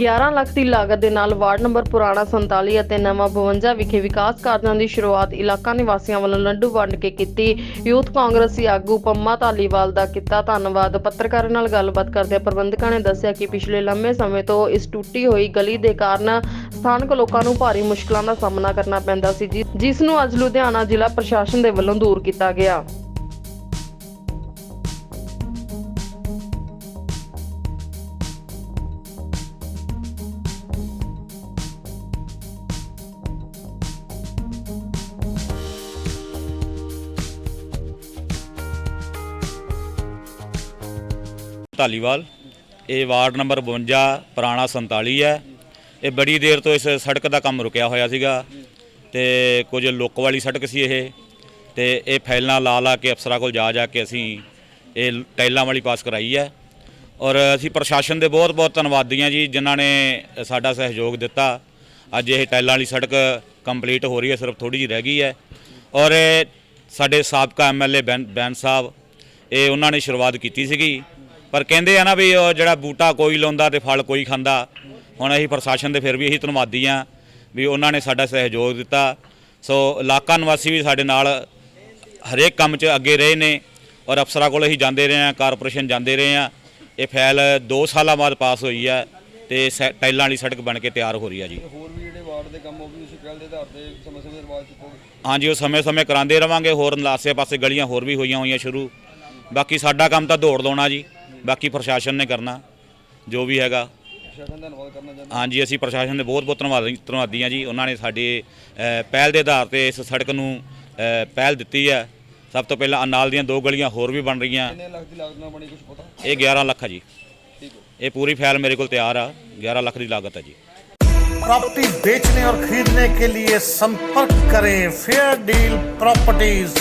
11 ਲੱਖ ਦੀ ਲਾਗਤ ਦੇ ਨਾਲ ਵਾਰਡ ਨੰਬਰ ਪੁਰਾਣਾ 47 ਅਤੇ ਨਵਾਂ 52 ਵਿਖੇ ਵਿਕਾਸ ਕਾਰਜਾਂ ਦੀ ਸ਼ੁਰੂਆਤ ਇਲਾਕਾ ਨਿਵਾਸੀਆਂ ਵੱਲੋਂ ਲੱਡੂ ਵੰਡ ਕੇ ਕੀਤੀ। ਯੂਥ ਕਾਂਗਰਸੀ ਆਗੂ ਪੰਮਾ ਧਾਲੀਵਾਲ ਦਾ ਕੀਤਾ ਧੰਨਵਾਦ। ਪੱਤਰਕਾਰਾਂ ਨਾਲ ਗੱਲਬਾਤ ਕਰਦਿਆਂ ਪ੍ਰਬੰਧਕਾਂ ਨੇ ਦੱਸਿਆ ਕਿ ਪਿਛਲੇ ਲੰਮੇ ਸਮੇਂ ਤੋਂ ਇਸ ਟੁੱਟੀ ਹੋਈ ਗਲੀ ਦੇ ਕਾਰਨ ਸਥਾਨਕ ਲੋਕਾਂ ਨੂੰ ਭਾਰੀ ਮੁਸ਼ਕਲਾਂ ਦਾ ਸਾਹਮਣਾ ਕਰਨਾ ਪੈਂਦਾ ਸੀ, ਜਿ- ਜਿਸ ਨੂੰ ਅੱਜ ਲੁਧਿਆਣਾ ਜ਼ਿਲ੍ਹਾ ਪ੍ਰਸ਼ਾਸਨ ਦੇ ਵੱਲੋਂ ਦੂਰ ਕੀਤਾ ਗਿਆ। ਧਾਲੀਵਾਲ। ਇਹ ਵਾਰਡ ਨੰਬਰ 52 ਪੁਰਾਣਾ 47 ਹੈ। ਇਹ ਬੜੀ ਦੇਰ ਤੋਂ ਇਸ ਸੜਕ ਦਾ ਕੰਮ ਰੁਕਿਆ ਹੋਇਆ ਸੀਗਾ ਤੇ ਕੁਝ ਲੁੱਕ ਵਾਲੀ ਸੜਕ ਸੀ ਇਹ। ਤੇ ਇਹ ਫਾਈਲਾਂ ਲਾ ਲਾ ਕੇ ਅਫਸਰਾਂ ਕੋਲ ਜਾ ਜਾ ਕੇ ਅਸੀਂ ਇਹ ਟਾਈਲਾਂ ਵਾਲੀ ਪਾਸ ਕਰਾਈ ਹੈ। ਔਰ ਅਸੀਂ ਪ੍ਰਸ਼ਾਸਨ ਦੇ ਬਹੁਤ ਬਹੁਤ ਧੰਨਵਾਦੀ ਹਾਂ ਜੀ, ਜਿਨ੍ਹਾਂ ਨੇ ਸਾਡਾ ਸਹਿਯੋਗ ਦਿੱਤਾ। ਅੱਜ ਇਹ ਟਾਈਲਾਂ ਵਾਲੀ ਸੜਕ ਕੰਪਲੀਟ ਹੋ ਰਹੀ ਹੈ, ਸਿਰਫ ਥੋੜੀ ਜਿਹੀ ਰਹਿ ਗਈ ਹੈ। ਔਰ ਸਾਡੇ ਸਾਬਕਾ ਐਮਐਲਏ ਬੈਨ ਬੈਨ ਸਾਹਿਬ, ਇਹ ਉਹਨਾਂ ਨੇ ਸ਼ੁਰੂਆਤ ਕੀਤੀ ਸੀਗੀ। ਪਰ ਕਹਿੰਦੇ ਆ ਨਾ ਵੀ ਉਹ ਜਿਹੜਾ ਬੂਟਾ ਕੋਈ ਲਾਉਂਦਾ ਤੇ ਫਲ ਕੋਈ ਖਾਂਦਾ ਹੁਣ ਅਸੀਂ ਪ੍ਰਸ਼ਾਸਨ ਦੇ ਫਿਰ ਵੀ ਇਹੀ ਧੰਨਵਾਦੀ ਆ ਵੀ ਉਹਨਾਂ ਨੇ ਸਾਡਾ ਸਹਿਯੋਗ ਦਿੱਤਾ। ਸੋ ਇਲਾਕਾ ਨਿਵਾਸੀ ਵੀ ਸਾਡੇ ਨਾਲ ਹਰੇਕ ਕੰਮ 'ਚ ਅੱਗੇ ਰਹੇ ਨੇ ਔਰ ਅਫਸਰਾਂ ਕੋਲ ਅਸੀਂ ਜਾਂਦੇ ਰਹੇ ਆ ਕਾਰਪੋਰੇਸ਼ਨ ਜਾਂਦੇ ਰਹੇ ਆ ਇਹ ਫਾਈਲ 2 ਸਾਲਾਂ ਬਾਅਦ ਪਾਸ ਹੋਈ ਹੈ ਤੇ ਸੈ- ਟਾਈਲਾਂ ਵਾਲੀ ਸੜਕ ਬਣ ਕੇ ਤਿਆਰ ਹੋ ਰਹੀ ਆ ਜੀ। ਹੋਰ ਵੀ ਜਿਹੜੇ ਵਾਰਡ ਦੇ ਕੰਮ ਉਹ ਵੀ ਤੁਸੀਂ ਪਹਿਲ ਦੇ ਆਧਾਰ ਤੇ ਸਮੇਂ ਸਮੇਂ ਰਿਵਾਜ ਚੁੱਕੋਗੇ? ਹਾਂਜੀ ਉਹ ਸਮੇਂ-ਸਮੇਂ ਕਰਾਉਂਦੇ ਰਵਾਂਗੇ ਹੋਰ ਆਸੇ ਪਾਸੇ ਗਲੀਆਂ ਹੋਰ ਵੀ ਹੋਈਆਂ ਹੋਈਆਂ ਸ਼ੁਰੂ। ਬਾਕੀ ਸਾਡਾ ਕੰਮ ਤਾਂ ਦੌੜ ਲਾਉਣਾ ਜੀ। ਬਾਕੀ ਪ੍ਰਸ਼ਾਸਨ ਨੇ ਕਰਨਾ ਜੋ ਵੀ ਹੈਗਾ ਪ੍ਰਸ਼ਾਸਨ ਦਾ ਧੰਨਵਾਦ ਕਰਨਾ ਚਾਹੁੰਦਾ ਹਾਂਜੀ ਅਸੀਂ ਪ੍ਰਸ਼ਾਸਨ ਦੇ ਬਹੁਤ ਬਹੁਤ ਧੰਨਵਾਦੀ ਧੰਨਵਾਦੀ ਹਾਂ ਜੀ ਉਹਨਾਂ ਨੇ ਸਾਡੇ ਅ, ਪਹਿਲ ਦੇ ਆਧਾਰ ਤੇ ਇਸ ਸੜਕ ਨੂੰ ਅ, ਪਹਿਲ ਦਿੱਤੀ ਹੈ ਸਭ ਤੋਂ ਪਹਿਲਾਂ ਨਾਲ ਦੀਆਂ ਦੋ ਗਲੀਆਂ ਹੋਰ ਵੀ ਬਣ ਰਹੀਆਂ ਕਿੰਨੇ ਲੱਖ ਦੀ ਲਾਗਤ ਨਾਲ ਬਣੀ ਕੁਝ ਪਤਾ ਇਹ 11 ਲੱਖ ਹੈ ਜੀ ਠੀਕ ਹੈ ਇਹ ਪੂਰੀ ਫਾਈਲ ਮੇਰੇ ਕੋਲ ਤਿਆਰ ਆ 11 ਲੱਖ ਦੀ ਲਾਗਤ ਹੈ ਜੀ प्रॉपर्टी बेचने और खरीदने के लिए संपर्क करें फेयर डील प्रॉपर्टीज